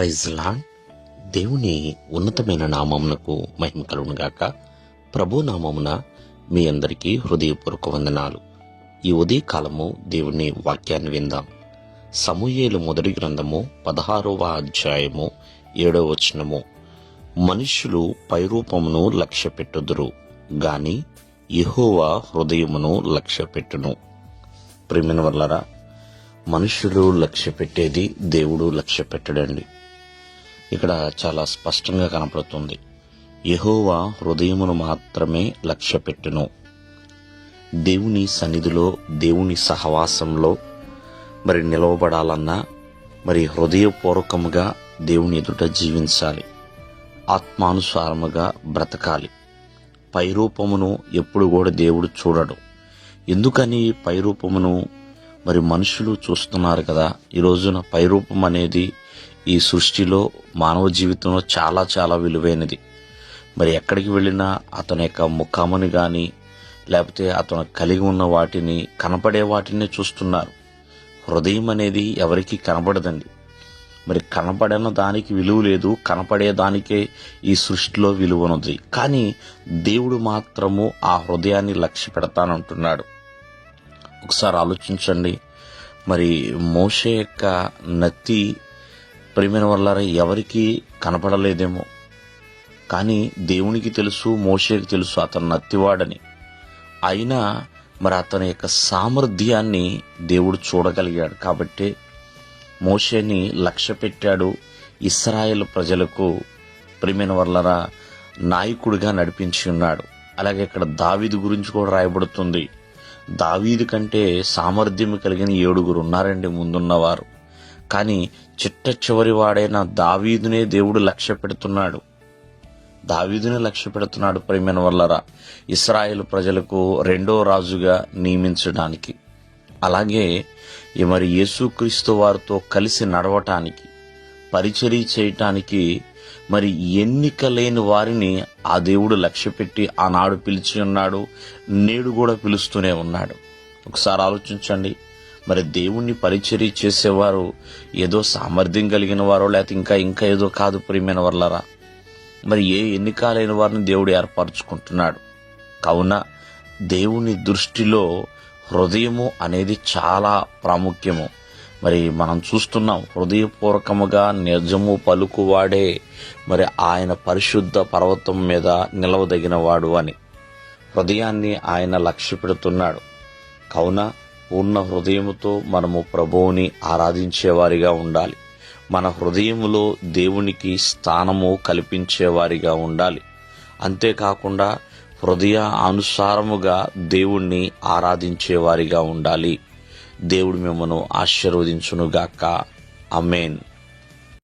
Praise దేవుని ఉన్నతమైన నామమునకు మహిమ కలుగునుగాక ప్రభు నామమున మీ అందరికీ హృదయపూర్వక వందనాలు. ఈ ఉదయ కాలము దేవుని వాక్యాన్ని విందాం. సమూయేలు మొదటి గ్రంథము పదహారవ అధ్యాయము ఏడవ వచనము. మనుషులు పైరూపమును లక్ష్య పెట్టుదురు గాని యెహోవా హృదయమును లక్ష్య పెట్టును ప్రిమిన వల్లరా మనుషులు లక్ష్య పెట్టేది దేవుడు లక్ష్య పెట్టడండి ఇక్కడ చాలా స్పష్టంగా కనపడుతుంది. యహోవా హృదయమును మాత్రమే లక్ష్యపెట్టును. దేవుని సన్నిధిలో దేవుని సహవాసంలో మరి నిలవబడాలన్నా మరి హృదయపూర్వకముగా దేవుని ఎదుట జీవించాలి. ఆత్మానుసారముగా బ్రతకాలి. పైరూపమును ఎప్పుడు కూడా దేవుడు చూడడు. ఎందుకని పైరూపమును మరి మనుషులు చూస్తున్నారు కదా? ఈ రోజున పైరూపం అనేది ఈ సృష్టిలో మానవ జీవితంలో చాలా చాలా విలువైనది. మరి ఎక్కడికి వెళ్ళినా అతని యొక్క ముఖాముని కానీ లేకపోతే అతను కలిగి ఉన్న వాటిని కనపడే వాటిని చూస్తున్నారు. హృదయం అనేది ఎవరికి కనపడదండి మరి కనపడిన దానికి విలువ లేదు కనపడే దానికే ఈ సృష్టిలో విలువ ఉన్నది. కానీ దేవుడు మాత్రము ఆ హృదయాన్ని లక్ష్య పెడతానంటున్నాడు. ఒకసారి ఆలోచించండి. మరి మోషే యొక్క నత్తి ప్రేమిన వల్లారా ఎవరికీ కనపడలేదేమో. కానీ దేవునికి తెలుసు మోషేకి తెలుసు అతను నత్తివాడని. అయినా మరి అతని యొక్క సామర్థ్యాన్ని దేవుడు చూడగలిగాడు. కాబట్టి మోషేని లక్ష్య పెట్టాడు ఇస్రాయేల్ ప్రజలకు ప్రిమిన వల్లరా నాయకుడిగా నడిపించి ఉన్నాడు. అలాగే ఇక్కడ దావీదు గురించి కూడా రాయబడుతుంది. దావీదు కంటే సామర్థ్యం కలిగిన ఏడుగురు ఉన్నారండి ముందున్నవారు. కానీ చిట్ట చివరి వాడైన దావీదునే దేవుడు లక్ష్య పెడుతున్నాడు. దావీదునే లక్ష్య పెడుతున్నాడు ప్రేమైన వల్లరా. ఇస్రాయేల్ ప్రజలకు రెండో రాజుగా నియమించడానికి. అలాగే ఈ మరి యేసుక్రీస్తు వారితో కలిసి నడవటానికి పరిచర్య చేయటానికి మరి ఎన్నిక లేని వారిని ఆ దేవుడు లక్ష్యపెట్టి ఆనాడు పిలిచి ఉన్నాడు నేడు కూడా పిలుస్తూనే ఉన్నాడు. ఒకసారి ఆలోచించండి. మరి దేవుణ్ణి పరిచర్య చేసేవారు ఏదో సామర్థ్యం కలిగిన వారో లేకపోతే ఇంకా ఇంకా ఏదో కాదు ప్రియమైన వర్లరా. మరి ఏ ఎన్నికాలైన వారిని దేవుడు ఏర్పరచుకుంటున్నాడు? కావున దేవుని దృష్టిలో హృదయము అనేది చాలా ప్రాముఖ్యము. మరి మనం చూస్తున్నాం హృదయపూర్వకముగా నిజము పలుకువాడే మరి ఆయన పరిశుద్ధ పర్వతం మీద నిలవదగిన వాడు అని. హృదయాన్ని ఆయన లక్ష్య పెడుతున్నాడు కావున ఉన్న హృదయముతో మనము ప్రభువుని ఆరాధించేవారిగా ఉండాలి. మన హృదయములో దేవునికి స్థానము కల్పించేవారిగా ఉండాలి. అంతేకాకుండా హృదయ అనుసారముగా దేవుణ్ణి ఆరాధించేవారిగా ఉండాలి. దేవుడు మిమ్మను ఆశీర్వదించునుగాక. అమేన్